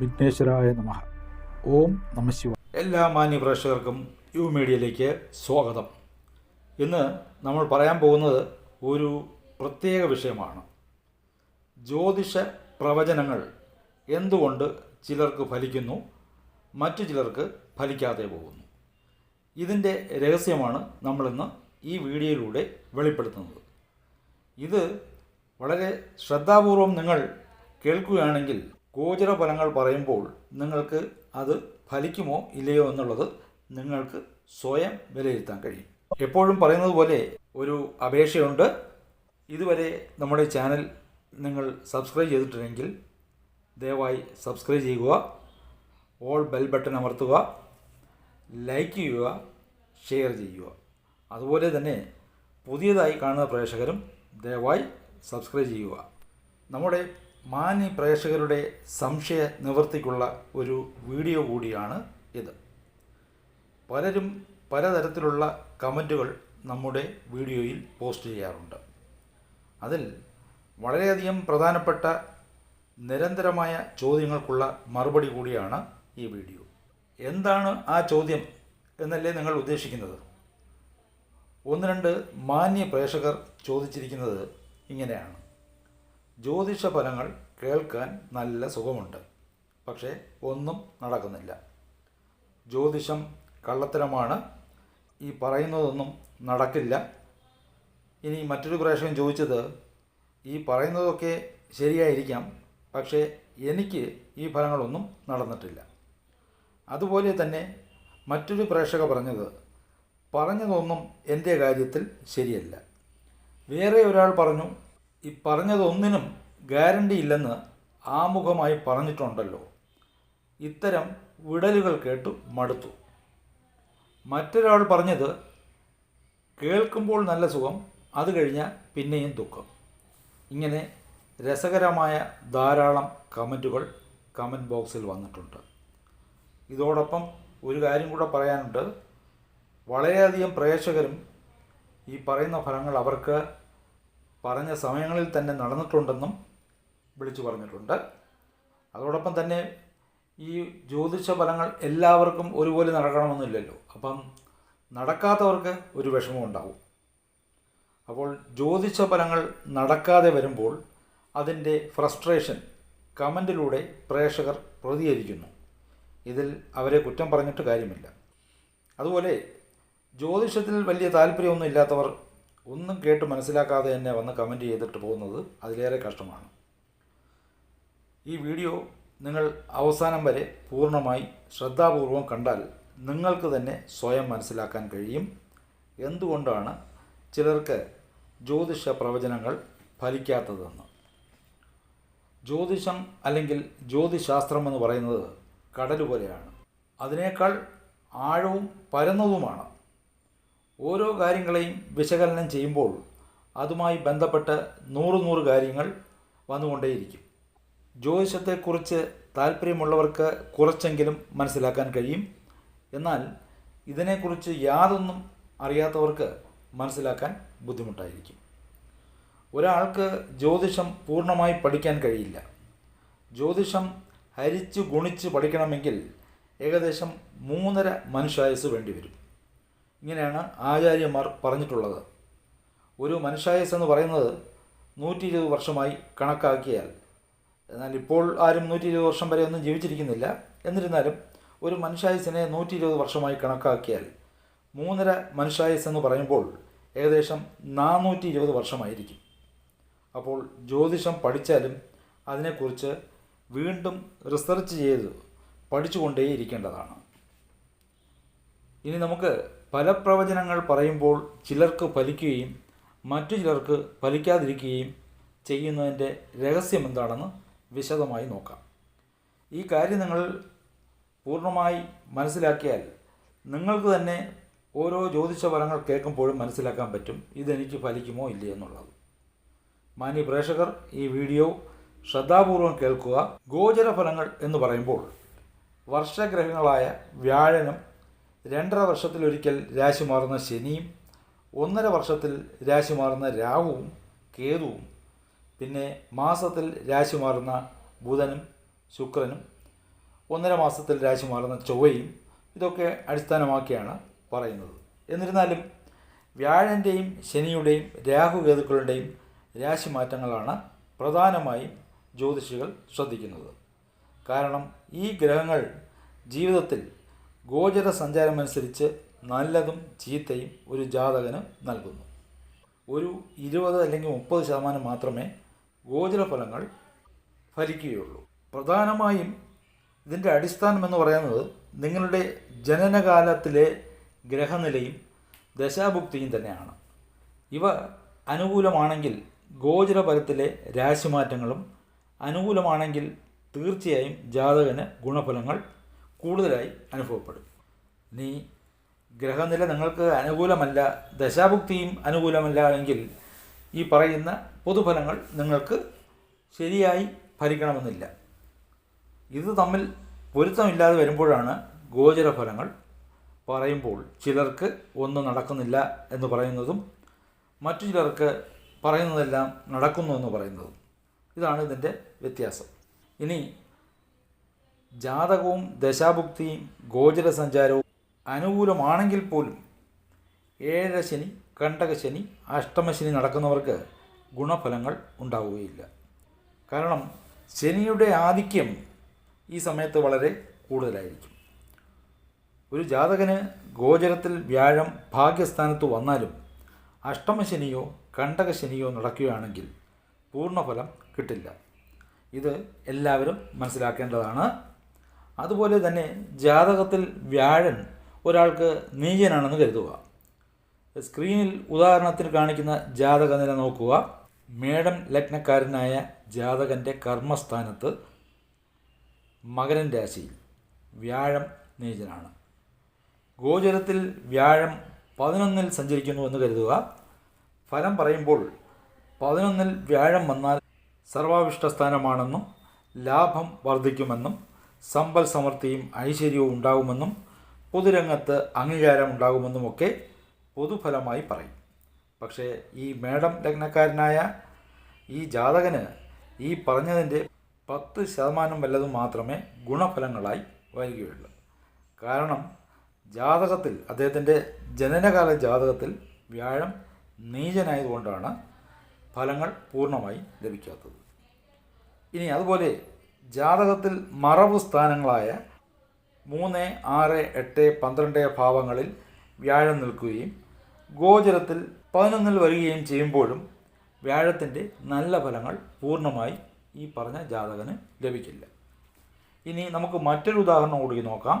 വിഘ്നേശ്വരായ നമ. ഓം നമ ശിവ. എല്ലാ മാന്യ പ്രേക്ഷകർക്കും യു മീഡിയയിലേക്ക് സ്വാഗതം. ഇന്ന് നമ്മൾ പറയാൻ പോകുന്നത് ഒരു പ്രത്യേക വിഷയമാണ്. ജ്യോതിഷ പ്രവചനങ്ങൾ എന്തുകൊണ്ട് ചിലർക്ക് ഫലിക്കുന്നു മറ്റു ചിലർക്ക് ഫലിക്കാതെ പോകുന്നു? ഇതിന്റെ രഹസ്യമാണ് നമ്മളിന്ന് ഈ വീഡിയോയിലൂടെ വെളിപ്പെടുത്തുന്നത്. ഇത് വളരെ ശ്രദ്ധാപൂർവം നിങ്ങൾ കേൾക്കുകയാണെങ്കിൽ ഗോചര ഫലങ്ങൾ പറയുമ്പോൾ നിങ്ങൾക്ക് അത് ഫലിക്കുമോ ഇല്ലയോ എന്നുള്ളത് നിങ്ങൾക്ക് സ്വയം വിലയിരുത്താൻ കഴിയും. എപ്പോഴും പറയുന്നത് പോലെ ഒരു അപേക്ഷയുണ്ട്. ഇതുവരെ നമ്മുടെ ചാനൽ നിങ്ങൾ സബ്സ്ക്രൈബ് ചെയ്തിട്ടില്ലെങ്കിൽ ദയവായി സബ്സ്ക്രൈബ് ചെയ്യുക. ഓൾ ബെൽ ബട്ടൺ അമർത്തുക. ലൈക്ക് ചെയ്യുക. ഷെയർ ചെയ്യുക. അതുപോലെ തന്നെ പുതിയതായി കാണുന്ന പ്രേക്ഷകരും ദയവായി സബ്സ്ക്രൈബ് ചെയ്യുക. നമ്മുടെ മാന്യ പ്രേക്ഷകരുടെ സംശയ നിവൃത്തിക്കുള്ള ഒരു വീഡിയോ കൂടിയാണ് ഇത്. പലരും പലതരത്തിലുള്ള കമന്റുകൾ നമ്മുടെ വീഡിയോയിൽ പോസ്റ്റ് ചെയ്യാറുണ്ട്. അതിൽ വളരെയധികം പ്രധാനപ്പെട്ട നിരന്തരമായ ചോദ്യങ്ങൾക്കുള്ള മറുപടി കൂടിയാണ് ഈ വീഡിയോ. എന്താണ് ആ ചോദ്യം എന്നല്ലേ നിങ്ങൾ ഉദ്ദേശിക്കുന്നത്? ഒന്ന് രണ്ട് മാന്യ പ്രേക്ഷകർ ചോദിച്ചിരിക്കുന്നത് ഇങ്ങനെയാണ്. ജ്യോതിഷ ഫലങ്ങൾ കേൾക്കാൻ നല്ല സുഖമുണ്ട്. പക്ഷേ ഒന്നും നടക്കുന്നില്ല. ജ്യോതിഷം കള്ളത്തരമാണ്. ഈ പറയുന്നതൊന്നും നടക്കില്ല. ഇനി മറ്റൊരു പ്രാവശ്യം ചോദിച്ചത് ഈ പറയുന്നതൊക്കെ ശരിയായിരിക്കാം പക്ഷേ എനിക്ക് ഈ ഫലങ്ങളൊന്നും നടന്നിട്ടില്ല. അതുപോലെ തന്നെ മറ്റൊരു പ്രേക്ഷക പറഞ്ഞത് പറഞ്ഞതൊന്നും എന്റെ കാര്യത്തിൽ ശരിയല്ല. വേറെ ഒരാൾ പറഞ്ഞു ഈ പറഞ്ഞതൊന്നിനും ഗ്യാരണ്ടി ഇല്ലെന്ന് ആമുഖമായി പറഞ്ഞിട്ടുണ്ടല്ലോ. ഇത്തരം വിടലുകൾ കേട്ടു മടുത്തു. മറ്റൊരാൾ പറഞ്ഞത് കേൾക്കുമ്പോൾ നല്ല സുഖം അത് കഴിഞ്ഞാൽ പിന്നെയും ദുഃഖം. ഇങ്ങനെ രസകരമായ ധാരാളം കമന്റുകൾ കമന്റ് ബോക്സിൽ വന്നിട്ടുണ്ട്. ഇതോടൊപ്പം ഒരു കാര്യം കൂടെ പറയാനുണ്ട്. വളരെയധികം പ്രേക്ഷകരും ഈ പറയുന്ന ഫലങ്ങൾ അവർക്ക് പറഞ്ഞ സമയങ്ങളിൽ തന്നെ നടന്നിട്ടുണ്ടെന്നും വിളിച്ചു പറഞ്ഞിട്ടുണ്ട്. അതോടൊപ്പം തന്നെ ഈ ജ്യോതിഷ ഫലങ്ങൾ എല്ലാവർക്കും ഒരുപോലെ നടക്കണമെന്നില്ലല്ലോ. അപ്പം നടക്കാത്തവർക്ക് ഒരു വിഷമം ഉണ്ടാവും. അപ്പോൾ ജ്യോതിഷ ഫലങ്ങൾ നടക്കാതെ വരുമ്പോൾ അതിന്റെ ഫ്രസ്ട്രേഷൻ കമന്റിലൂടെ പ്രേക്ഷകർ പ്രതികരിക്കുന്നു. ഇതിൽ അവരെ കുറ്റം പറഞ്ഞിട്ട് കാര്യമില്ല. അതുപോലെ ജ്യോതിഷത്തിൽ വലിയ താല്പര്യമൊന്നും ഇല്ലാത്തവർ ഒന്നും കേട്ട് മനസ്സിലാക്കാതെ തന്നെ വന്ന് കമന്റ് ചെയ്തിട്ട് പോകുന്നത് അതിലേറെ കഷ്ടമാണ്. ഈ വീഡിയോ നിങ്ങൾ അവസാനം വരെ പൂർണമായി ശ്രദ്ധാപൂർവം കണ്ടാൽ നിങ്ങൾക്ക് തന്നെ സ്വയം മനസ്സിലാക്കാൻ കഴിയും. എന്തുകൊണ്ടാണ് ചിലർക്ക് ജ്യോതിഷ പ്രവചനങ്ങൾ ഫലിക്കാത്തതെന്ന്? ജ്യോതിഷം അല്ലെങ്കിൽ ജ്യോതിശാസ്ത്രം എന്ന് പറയുന്നത് കടൽ പോലെയാണ് അതിനേക്കാൾ ആഴവും പരന്നതുമാണ്. ഓരോ കാര്യങ്ങളെയും വിശകലനം ചെയ്യുമ്പോൾ അതുമായി ബന്ധപ്പെട്ട് നൂറ് നൂറ് കാര്യങ്ങൾ വന്നുകൊണ്ടേയിരിക്കും. ജ്യോതിഷത്തെക്കുറിച്ച് താല്പര്യമുള്ളവർക്ക് കുറച്ചെങ്കിലും മനസ്സിലാക്കാൻ കഴിയും. എന്നാൽ ഇതിനെക്കുറിച്ച് യാതൊന്നും അറിയാത്തവർക്ക് മനസ്സിലാക്കാൻ ബുദ്ധിമുട്ടായിരിക്കും. ഒരാൾക്ക് ജ്യോതിഷം പൂർണമായി പഠിക്കാൻ കഴിയില്ല. ജ്യോതിഷം ഹരിച്ച് ഗുണിച്ച് പഠിക്കണമെങ്കിൽ ഏകദേശം മൂന്നര മനുഷ്യായുസ് വേണ്ടിവരും. ഇങ്ങനെയാണ് ആചാര്യന്മാർ പറഞ്ഞിട്ടുള്ളത്. ഒരു മനുഷ്യായുസ് എന്ന് പറയുന്നത് നൂറ്റി ഇരുപത് വർഷമായി കണക്കാക്കിയാൽ എന്നാൽ ഇപ്പോൾ ആരും നൂറ്റി ഇരുപത് വർഷം വരെ ഒന്നും ജീവിച്ചിരിക്കുന്നില്ല. എന്നിരുന്നാലും ഒരു മനുഷ്യായുസിനെ നൂറ്റി ഇരുപത് വർഷമായി കണക്കാക്കിയാൽ മൂന്നര മനുഷ്യായുസ് എന്ന് പറയുമ്പോൾ ഏകദേശം നാനൂറ്റി ഇരുപത് വർഷമായിരിക്കും. അപ്പോൾ ജ്യോതിഷം പഠിച്ചാലും അതിനെക്കുറിച്ച് വീണ്ടും റിസർച്ച് ചെയ്ത് പഠിച്ചുകൊണ്ടേയിരിക്കേണ്ടതാണ്. ഇനി നമുക്ക് പല പ്രവചനങ്ങൾ പറയുമ്പോൾ ചിലർക്ക് ഫലിക്കുകയും മറ്റു ചിലർക്ക് ഫലിക്കാതിരിക്കുകയും ചെയ്യുന്നതിന്റെ രഹസ്യം എന്താണെന്ന് വിശദമായി നോക്കാം. ഈ കാര്യം നിങ്ങൾ പൂർണമായി മനസ്സിലാക്കിയാൽ നിങ്ങൾക്ക് തന്നെ ഓരോ ജ്യോതിഷ ഫലങ്ങൾ കേൾക്കുമ്പോഴും മനസ്സിലാക്കാൻ പറ്റും ഇതെനിക്ക് ഫലിക്കുമോ ഇല്ലയോ എന്നുള്ളത്. മാന്യ പ്രേക്ഷകർ ഈ വീഡിയോ ശ്രദ്ധാപൂർവം കേൾക്കുക. ഗോചര ഫലങ്ങൾ എന്ന് പറയുമ്പോൾ വർഷഗ്രഹങ്ങളായ വ്യാഴനും രണ്ടര വർഷത്തിലൊരിക്കൽ രാശി മാറുന്ന ശനിയും ഒന്നര വർഷത്തിൽ രാശി മാറുന്ന രാഹുവും കേതുവും. പിന്നെ മാസത്തിൽ രാശി മാറുന്ന ബുധനും ശുക്രനും ഒന്നര മാസത്തിൽ രാശി മാറുന്ന ചൊവ്വയും ഇതൊക്കെ അടിസ്ഥാനമാക്കിയാണ് പറയുന്നത്. എന്നിരുന്നാലും വ്യാഴന്റെയും ശനിയുടെയും രാഹുകേതുക്കളുടെയും രാശിമാറ്റങ്ങളാണ് പ്രധാനമായും ജ്യോതിഷികൾ ശ്രദ്ധിക്കുന്നത്. കാരണം ഈ ഗ്രഹങ്ങൾ ജീവിതത്തിൽ ഗോചര സഞ്ചാരമനുസരിച്ച് നല്ലതും ചീത്തയും ഒരു ജാതകന് നൽകുന്നു. ഒരു ഇരുപത് അല്ലെങ്കിൽ മുപ്പത് ശതമാനം മാത്രമേ ഗോചര ഫലങ്ങൾ ഫലിക്കുകയുള്ളൂ. പ്രധാനമായും ഇതിന്റെ അടിസ്ഥാനം എന്ന് പറയുന്നത് നിങ്ങളുടെ ജനനകാലത്തിലെ ഗ്രഹനിലയും ദശാഭുക്തിയും തന്നെയാണ്. ഇവ അനുകൂലമാണെങ്കിൽ ഗോചരഫലത്തിലെ രാശിമാറ്റങ്ങളും അനുകൂലമാണെങ്കിൽ തീർച്ചയായും ജാതകന് ഗുണഫലങ്ങൾ കൂടുതലായി അനുഭവപ്പെടും. ഇനി ഗ്രഹനില നിങ്ങൾക്ക് അനുകൂലമല്ല ദശാഭുക്തിയും അനുകൂലമല്ല എങ്കിൽ ഈ പറയുന്ന പൊതുഫലങ്ങൾ നിങ്ങൾക്ക് ശരിയായി ഫലിക്കണമെന്നില്ല ഇത് തമ്മിൽ പൊരുത്തമില്ലാതെ വരുമ്പോഴാണ് ഗോചരഫലങ്ങൾ പറയുമ്പോൾ ചിലർക്ക് ഒന്നും നടക്കുന്നില്ല എന്ന് പറയുന്നതും മറ്റു ചിലർക്ക് പറയുന്നതെല്ലാം നടക്കുന്നു എന്ന് പറയുന്നതും. ഇതാണ് ഇതിന്റെ വ്യത്യാസം. ഇനി ജാതകവും ദശാഭുക്തിയും ഗോചര സഞ്ചാരവും അനുകൂലമാണെങ്കിൽ പോലും ഏഴര ശനി കണ്ടകശനി അഷ്ടമശനി നടക്കുന്നവർക്ക് ഗുണഫലങ്ങൾ ഉണ്ടാവുകയില്ല. കാരണം ശനിയുടെ ആധിക്യം ഈ സമയത്ത് വളരെ കൂടുതലായിരിക്കും. ഒരു ജാതകന് ഗോചരത്തിൽ വ്യാഴം ഭാഗ്യസ്ഥാനത്ത് വന്നാലും അഷ്ടമശനിയോ കണ്ടകശനിയോ നടക്കുകയാണെങ്കിൽ പൂർണഫലം കിട്ടില്ല. ഇത് എല്ലാവരും മനസ്സിലാക്കേണ്ടതാണ്. അതുപോലെ തന്നെ ജാതകത്തിൽ വ്യാഴൻ ഒരാൾക്ക് നീചനാണെന്ന് കരുതുക. സ്ക്രീനിൽ ഉദാഹരണത്തിൽ കാണിക്കുന്ന ജാതക നില നോക്കുക. മേടം ലഗ്നക്കാരനായ ജാതകന്റെ കർമ്മസ്ഥാനത്ത് മകരൻ രാശിയിൽ വ്യാഴം നീചനാണ്. ഗോചരത്തിൽ വ്യാഴം പതിനൊന്നിൽ സഞ്ചരിക്കുന്നു എന്ന് കരുതുക. ഫലം പറയുമ്പോൾ പതിനൊന്നിൽ വ്യാഴം വന്നാൽ സർവാവിഷ്ട സ്ഥാനമാണെന്നും ലാഭം വർദ്ധിക്കുമെന്നും സമ്പൽ സമൃദ്ധിയും ഐശ്വര്യവും ഉണ്ടാകുമെന്നും പൊതുരംഗത്ത് അംഗീകാരം ഉണ്ടാകുമെന്നുമൊക്കെ പൊതുഫലമായി പറയും. പക്ഷേ ഈ മേഡം ലഗ്നക്കാരനായ ഈ ജാതകന് ഈ പറഞ്ഞതിന്റെ പത്ത് ശതമാനം വല്ലതും മാത്രമേ ഗുണഫലങ്ങളായി വരികയുള്ളൂ. കാരണം ജാതകത്തിൽ അദ്ദേഹത്തിന്റെ ജനനകാല ജാതകത്തിൽ വ്യാഴം നീചനായതുകൊണ്ടാണ് ഫലങ്ങൾ പൂർണമായി ലഭിക്കാത്തത്. ഇനി അതുപോലെ ജാതകത്തിൽ മറവ് സ്ഥാനങ്ങളായ മൂന്ന് ആറ് എട്ട് പന്ത്രണ്ട് ഭാവങ്ങളിൽ വ്യാഴം നിൽക്കുകയും ഗോചരത്തിൽ പതിനൊന്നിൽ വരികയും ചെയ്യുമ്പോഴും വ്യാഴത്തിന്റെ നല്ല ഫലങ്ങൾ പൂർണമായി ഈ പറഞ്ഞ ജാതകന് ലഭിക്കില്ല. ഇനി നമുക്ക് മറ്റൊരു ഉദാഹരണം കൂടി നോക്കാം.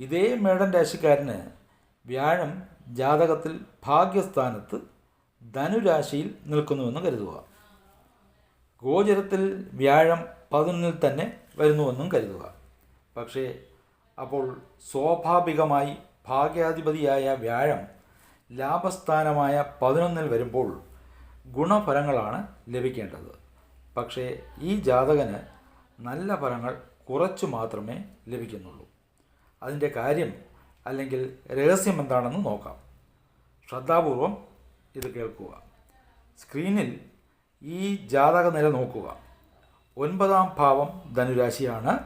ഇതേ മേടൻ രാശിക്കാരന് വ്യാഴം ജാതകത്തിൽ ഭാഗ്യസ്ഥാനത്ത് ധനുരാശിയിൽ നിൽക്കുന്നുവെന്ന് കരുതുക. ഗോചരത്തിൽ വ്യാഴം പതിനൊന്നിൽ തന്നെ വരുന്നുവെന്നും കരുതുക. പക്ഷേ അപ്പോൾ സ്വാഭാവികമായി ഭാഗ്യാധിപതിയായ വ്യാഴം ലാഭസ്ഥാനമായ പതിനൊന്നിൽ വരുമ്പോൾ ഗുണഫലങ്ങളാണ് ലഭിക്കേണ്ടത്. പക്ഷേ ഈ ജാതകന് നല്ല ഫലങ്ങൾ കുറച്ചു മാത്രമേ ലഭിക്കുന്നുള്ളൂ. അതിന്റെ കാര്യം അല്ലെങ്കിൽ രഹസ്യം എന്താണെന്ന് നോക്കാം. ശ്രദ്ധാപൂർവം ഇത് കേൾക്കുക. സ്ക്രീനിൽ ഈ ജാതക നില നോക്കുക. ഒൻപതാം ഭാവം ധനുരാശിയാണ്.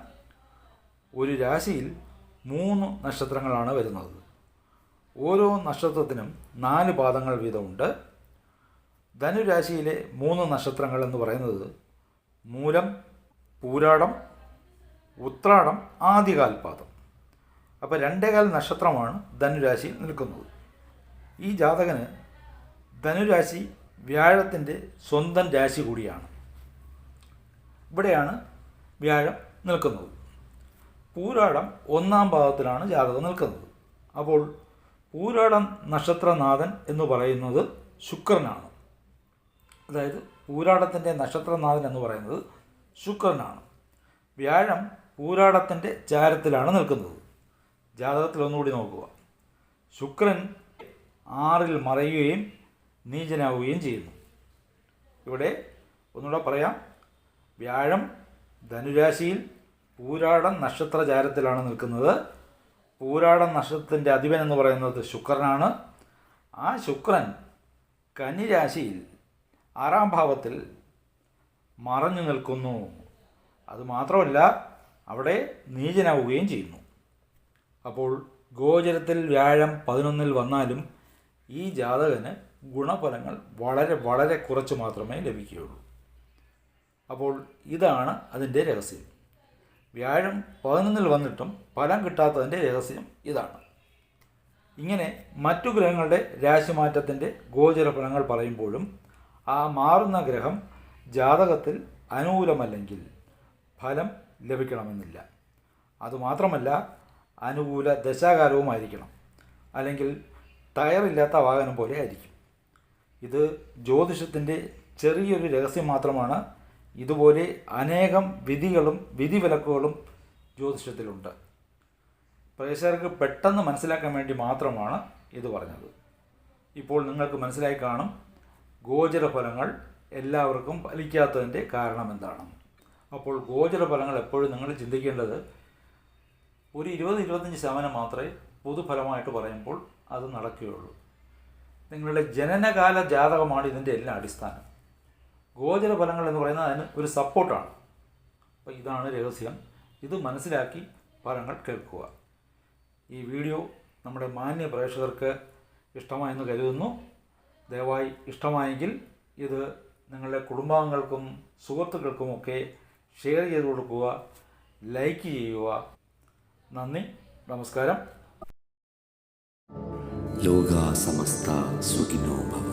ഒരു രാശിയിൽ മൂന്ന് നക്ഷത്രങ്ങളാണ് വരുന്നത്. ഓരോ നക്ഷത്രത്തിനും നാല് പാദങ്ങൾ വീതമുണ്ട്. ധനുരാശിയിലെ മൂന്ന് നക്ഷത്രങ്ങൾ എന്ന് പറയുന്നത് മൂലം പൂരാടം ഉത്രാടം ആദ്യകാൽപാദം. അപ്പോൾ രണ്ടേകാൽ നക്ഷത്രമാണ് ധനുരാശിയിൽ നിൽക്കുന്നത്. ഈ ജാതകന് ധനുരാശി വ്യാഴത്തിന്റെ സ്വന്തം രാശി കൂടിയാണ്. ഇവിടെയാണ് വ്യാഴം നിൽക്കുന്നത്. പൂരാടം ഒന്നാം ഭാഗത്തിലാണ് ജാതകം നിൽക്കുന്നത്. അപ്പോൾ പൂരാടം നക്ഷത്രനാഥൻ എന്ന് പറയുന്നത് ശുക്രനാണ്. അതായത് പൂരാടത്തിന്റെ നക്ഷത്രനാഥൻ എന്ന് പറയുന്നത് ശുക്രനാണ്. വ്യാഴം പൂരാടത്തിന്റെ ചാരത്തിലാണ് നിൽക്കുന്നത്. ജാതകത്തിൽ ഒന്നുകൂടി നോക്കുക. ശുക്രൻ ആറിൽ മറയുകയും നീചനാവുകയും ചെയ്യുന്നു. ഇവിടെ ഒന്നുകൂടെ പറയാം. വ്യാഴം ധനുരാശിയിൽ പൂരാടം നക്ഷത്രചാരത്തിലാണ് നിൽക്കുന്നത്. പൂരാടം നക്ഷത്രത്തിന്റെ അധിപൻ എന്ന് പറയുന്നത് ശുക്രനാണ്. ആ ശുക്രൻ കന്നിരാശിയിൽ ആറാം ഭാവത്തിൽ മറഞ്ഞു നിൽക്കുന്നു. അതുമാത്രമല്ല അവിടെ നീചനാവുകയും ചെയ്യുന്നു. അപ്പോൾ ഗോചരത്തിൽ വ്യാഴം പതിനൊന്നിൽ വന്നാലും ഈ ജാതകന് ഗുണഫലങ്ങൾ വളരെ വളരെ കുറച്ച് മാത്രമേ ലഭിക്കുകയുള്ളൂ. അപ്പോൾ ഇതാണ് അതിന്റെ രഹസ്യം. വ്യാഴം പതിനൊന്നിൽ വന്നിട്ടും ഫലം കിട്ടാത്തതിന്റെ രഹസ്യം ഇതാണ്. ഇങ്ങനെ മറ്റു ഗ്രഹങ്ങളുടെ രാശിമാറ്റത്തിന്റെ ഗോചര ഫലങ്ങൾ പറയുമ്പോഴും ആ മാറുന്ന ഗ്രഹം ജാതകത്തിൽ അനുകൂലമല്ലെങ്കിൽ ഫലം ലഭിക്കണമെന്നില്ല. അതുമാത്രമല്ല അനുകൂല ദശാകാലവുമായിരിക്കണം. അല്ലെങ്കിൽ ടയറില്ലാത്ത വാഹനം പോലെ ആയിരിക്കും. ഇത് ജ്യോതിഷത്തിന്റെ ചെറിയൊരു രഹസ്യം മാത്രമാണ് ഇതുപോലെ അനേകം വിധികളും വിധിവിലക്കുകളും ജ്യോതിഷത്തിലുണ്ട്. പ്രേക്ഷകർക്ക് പെട്ടെന്ന് മനസ്സിലാക്കാൻ വേണ്ടി മാത്രമാണ് ഇത് പറഞ്ഞത്. ഇപ്പോൾ നിങ്ങൾക്ക് മനസ്സിലായി കാണും ഗോചര ഫലങ്ങൾ എല്ലാവർക്കും ഫലിക്കാത്തതിന്റെ കാരണം എന്താണ്. അപ്പോൾ ഗോചര ഫലങ്ങൾ എപ്പോഴും നിങ്ങൾ ചിന്തിക്കേണ്ടത് ഒരു ഇരുപത് ഇരുപത്തഞ്ച് ശതമാനം മാത്രമേ പൊതുഫലമായിട്ട് പറയുമ്പോൾ അത് നടക്കുകയുള്ളൂ. നിങ്ങളുടെ ജനനകാല ജാതകമാണ് ഇതിന്റെ എല്ലാം അടിസ്ഥാനം. ഗോചര ഫലങ്ങൾ എന്ന് പറയുന്നത് അതിന് ഒരു സപ്പോർട്ടാണ് അപ്പോൾ ഇതാണ് രഹസ്യം. ഇത് മനസ്സിലാക്കി ഫലങ്ങൾ കേൾക്കുക. ഈ വീഡിയോ നമ്മുടെ മാന്യ പ്രേക്ഷകർക്ക് ഇഷ്ടമായെന്ന് കരുതുന്നു. ദയവായി ഇഷ്ടമായെങ്കിൽ ഇത് നിങ്ങളുടെ കുടുംബാംഗങ്ങൾക്കും സുഹൃത്തുക്കൾക്കുമൊക്കെ ഷെയർ ചെയ്ത് കൊടുക്കുക ലൈക്ക് ചെയ്യുക. നന്ദി നമസ്കാരം. ലോകാ സമസ്ത സുഖിനോ ഭവ